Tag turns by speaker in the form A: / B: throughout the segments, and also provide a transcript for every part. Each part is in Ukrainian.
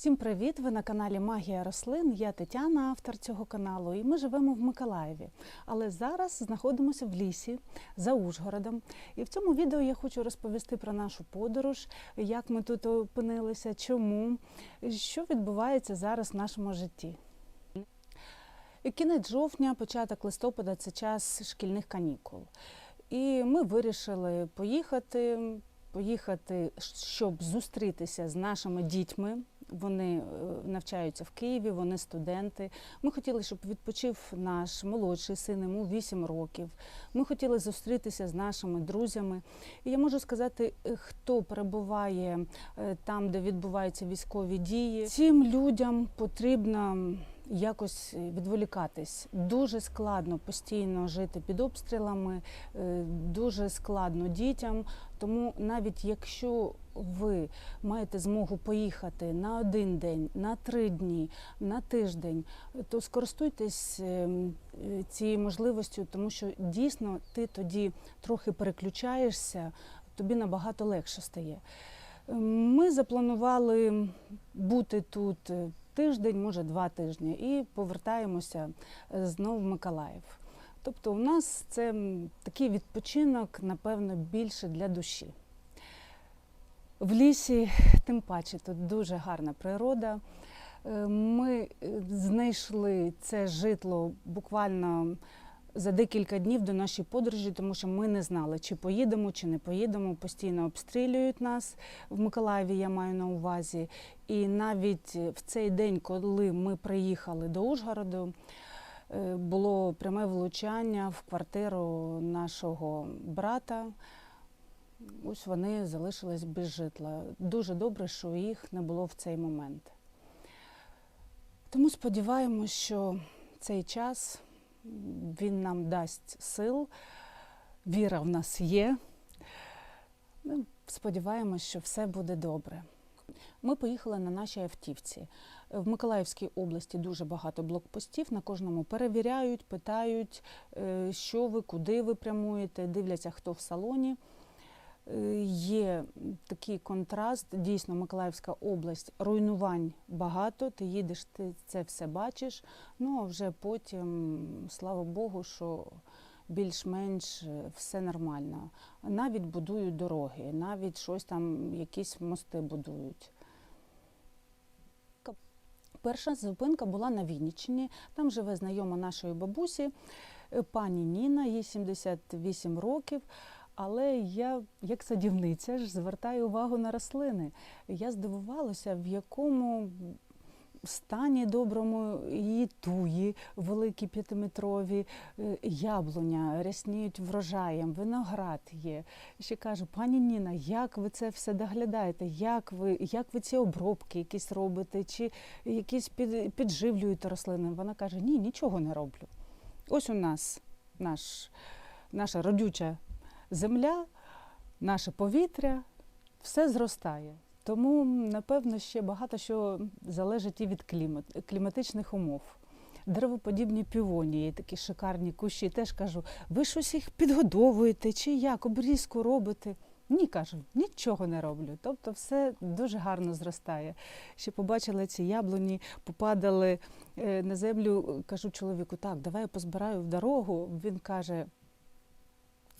A: Всім привіт! Ви на каналі Магія рослин. Я Тетяна, автор цього каналу, і ми живемо в Миколаєві. Але зараз знаходимося в лісі за Ужгородом. І в цьому відео я хочу розповісти про нашу подорож, як ми тут опинилися, чому, що відбувається зараз в нашому житті. Кінець жовтня, початок листопада це час шкільних канікул. І ми вирішили поїхати, поїхати, щоб зустрітися з нашими дітьми. Вони е, навчаються в Києві, вони студенти. Ми хотіли, щоб відпочив наш молодший син, йому 8 років. Ми хотіли зустрітися з нашими друзями. І я можу сказати, е, хто перебуває е, там, де відбуваються військові дії, цим людям потрібно якось відволікатись. Дуже складно постійно жити під обстрілами, е, дуже складно дітям. Тому навіть якщо ви маєте змогу поїхати на один день, на три дні, на тиждень, то скористуйтесь е, е, цією можливістю, тому що дійсно ти тоді трохи переключаєшся, тобі набагато легше стає. Ми запланували бути тут е, тиждень, може два тижні, і повертаємося е, знову в Миколаїв. Тобто, у нас це такий відпочинок, напевно, більше для душі. В лісі, тим паче, тут дуже гарна природа. Е, Ми е, знайшли це житло буквально за декілька днів до нашої подорожі, тому що ми не знали, чи поїдемо, чи не поїдемо. Постійно обстрілюють нас в Миколаєві, я маю на увазі. І навіть в цей день, коли ми приїхали до Ужгороду, е, було пряме влучання в квартиру нашого брата. Ось вони залишились без житла. Дуже добре, що їх не було в цей момент. Тому сподіваємось, що цей час він нам дасть сил, віра в нас є. Сподіваємось, що все буде добре. Ми поїхали на нашій автівці. В Миколаївській області дуже багато блокпостів. На кожному перевіряють, питають, е, що ви, куди ви прямуєте, дивляться, хто в салоні. Е, Є такий контраст. Дійсно, Миколаївська область, руйнувань багато. Ти їдеш, ти це все бачиш. Ну а вже потім, слава Богу, що більш-менш е, все нормально. Навіть будують дороги, навіть щось там, якісь мости будують. Перша зупинка була на Вінниччині. Там живе знайома нашої бабусі, е, пані Ніна, їй 78 років. Але я, як садівниця, ж звертаю увагу на рослини. Я здивувалася, в якому стані доброму її туї, великі п'ятиметрові, е, яблуня, рясніють врожаєм, виноград є. Ще кажу, пані Ніна, як ви це все доглядаєте? Як ви, як ви ці обробки якісь робите, чи якісь під, підживлюєте рослини? Вона каже, ні, нічого не роблю. Ось у нас наш, наша родюча земля, наше повітря, все зростає. Тому, напевно, ще багато що залежить і від клімат, кліматичних умов. Деревоподібні півонії, такі шикарні кущі. Теж кажу, ви щось їх підгодовуєте чи як, обрізку робите? Ні, кажу, нічого не роблю. Тобто все дуже гарно зростає. Ще побачила ці яблуні, попадали е, на землю. Кажу чоловіку, так, давай я позбираю в дорогу. Він каже,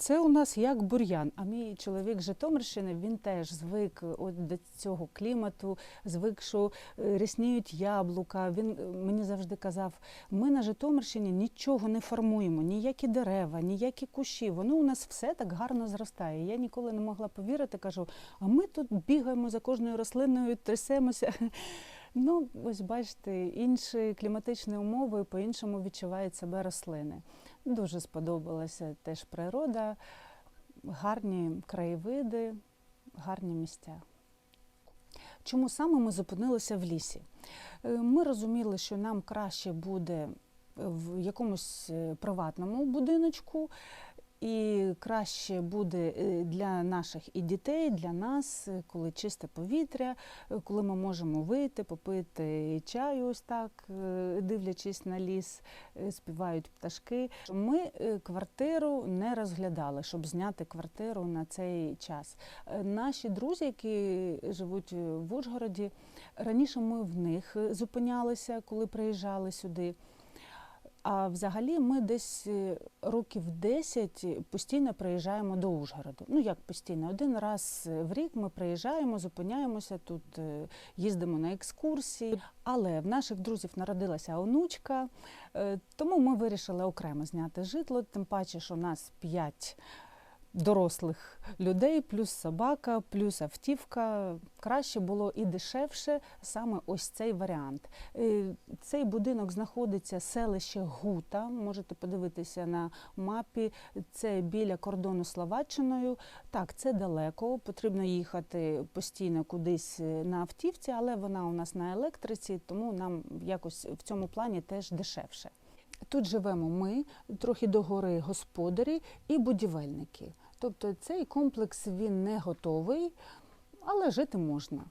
A: це у нас як бур'ян. А мій чоловік Житомирщини він теж звик от до цього клімату, звик, що е, рясніють яблука. Він е, мені завжди казав: ми на Житомирщині нічого не формуємо, ніякі дерева, ніякі кущі. Воно у нас все так гарно зростає. Я ніколи не могла повірити. Кажу, а ми тут бігаємо за кожною рослиною, трясемося. Ну, ось бачите, інші кліматичні умови по-іншому відчувають себе рослини. Дуже сподобалася теж природа, гарні краєвиди, гарні місця. Чому саме ми зупинилися в лісі? Е, Ми розуміли, що нам краще буде в якомусь е, приватному будиночку, І краще буде е, для наших і дітей, для нас, е, коли чисте повітря, е, коли ми можемо вийти, попити чаю, ось так, дивлячись на ліс, співають пташки. Ми квартиру не розглядали, щоб зняти квартиру на цей час. Наші друзі, які живуть в Ужгороді, раніше ми в них зупинялися, коли приїжджали сюди. А взагалі ми десь е, років 10 постійно приїжджаємо до Ужгороду. Ну як постійно, один раз в рік ми приїжджаємо, зупиняємося тут, е, їздимо на екскурсії. Але в наших друзів народилася онучка, е, тому ми вирішили окремо зняти житло, тим паче, що нас 5 дорослих людей, плюс собака, плюс автівка. Краще було і дешевше саме ось цей варіант. Е, Цей будинок знаходиться селище Гута. Можете подивитися на мапі. Це біля кордону Словаччиною. Так, це далеко. Потрібно їхати постійно кудись е, на автівці, але вона у нас на електриці, тому нам якось в цьому плані теж дешевше. Тут живемо ми, трохи догори господарі і будівельники. Тобто цей комплекс він не готовий, але жити можна.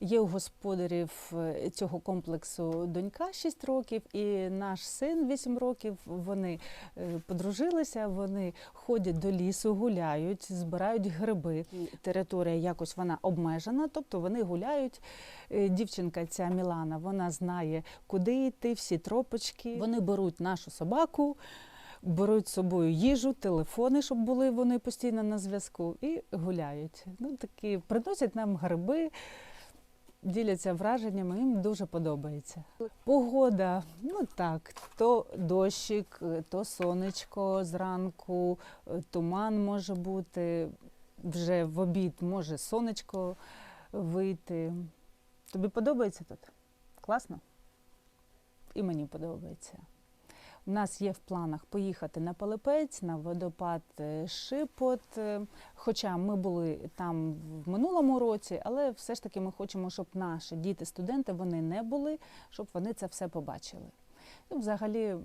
A: Є у господарів е, цього комплексу донька 6 років і наш син 8 років. Вони е, подружилися, вони ходять до лісу, гуляють, збирають гриби. Територія якось вона обмежена, тобто вони гуляють. Е, Дівчинка ця Мілана, вона знає, куди йти, всі тропочки. Вони беруть нашу собаку. Беруть з собою їжу, телефони, щоб були вони постійно на зв'язку, і гуляють. Ну такі приносять нам гриби, діляться враженнями, їм дуже подобається. Погода, ну так, то дощик, то сонечко зранку, е, туман може бути, вже в обід може сонечко вийти. Тобі подобається тут? Класно? І мені подобається. У нас є в планах поїхати на Пилипець, на водопад е, Шипот. Е, Хоча ми були там в минулому році, але все ж таки ми хочемо, щоб наші діти-студенти вони не були, щоб вони це все побачили. І взагалі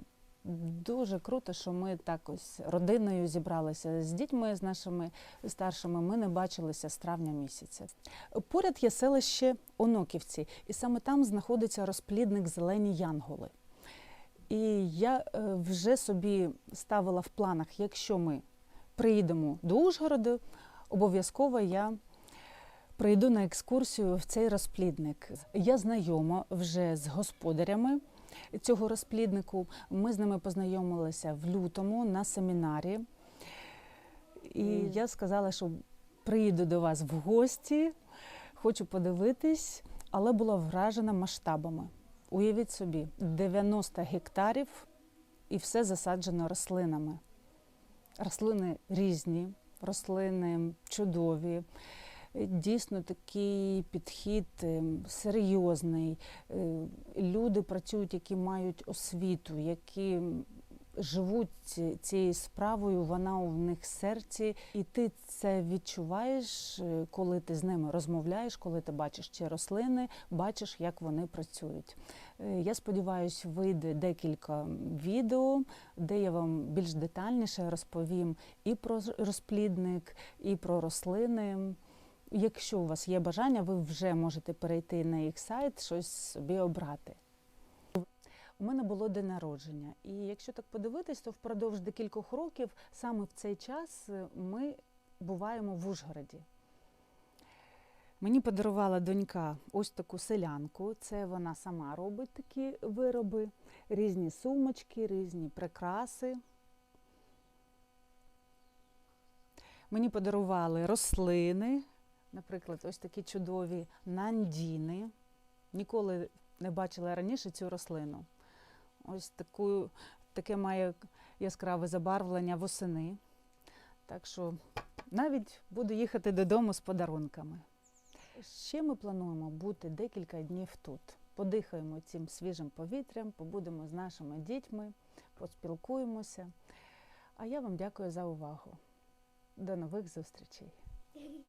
A: дуже круто, що ми так ось родиною зібралися з дітьми, з нашими старшими. Ми не бачилися з травня місяця. Поряд є селище Оноківці, і саме там знаходиться розплідник Зелені Янголи. І я е, вже собі ставила в планах, якщо ми приїдемо до Ужгороду, обов'язково я прийду на екскурсію в цей розплідник. Я знайома вже з господарями цього розпліднику. Ми з ними познайомилися в лютому на семінарі. І я сказала, що приїду до вас в гості, хочу подивитись, але була вражена масштабами. Уявіть собі, 90 гектарів і все засаджено рослинами. Рослини різні, рослини чудові. Дійсно, такий підхід е, серйозний. Е, Люди працюють, які мають освіту, які живуть цією справою, вона у них серці, і ти це відчуваєш, е, коли ти з ними розмовляєш, коли ти бачиш ці рослини, бачиш, як вони працюють. Е, Я сподіваюся, вийде декілька відео, де я вам більш детальніше розповім і про розплідник, і про рослини. Якщо у вас є бажання, ви вже можете перейти на їх сайт, щось собі обрати. У мене було день народження, і якщо так подивитись, то впродовж декількох років саме в цей час е, ми буваємо в Ужгороді. Мені подарувала донька ось таку селянку. Це вона сама робить такі вироби, різні сумочки, різні прикраси. Мені подарували рослини, наприклад, ось такі чудові нандіни. Ніколи не бачила раніше цю рослину. Ось таку, таке має яскраве забарвлення восени. Так що навіть буду їхати додому з подарунками. Ще ми плануємо бути декілька днів тут. Подихаємо цим свіжим повітрям, побудемо з нашими дітьми, поспілкуємося. А я вам дякую за увагу. До нових зустрічей!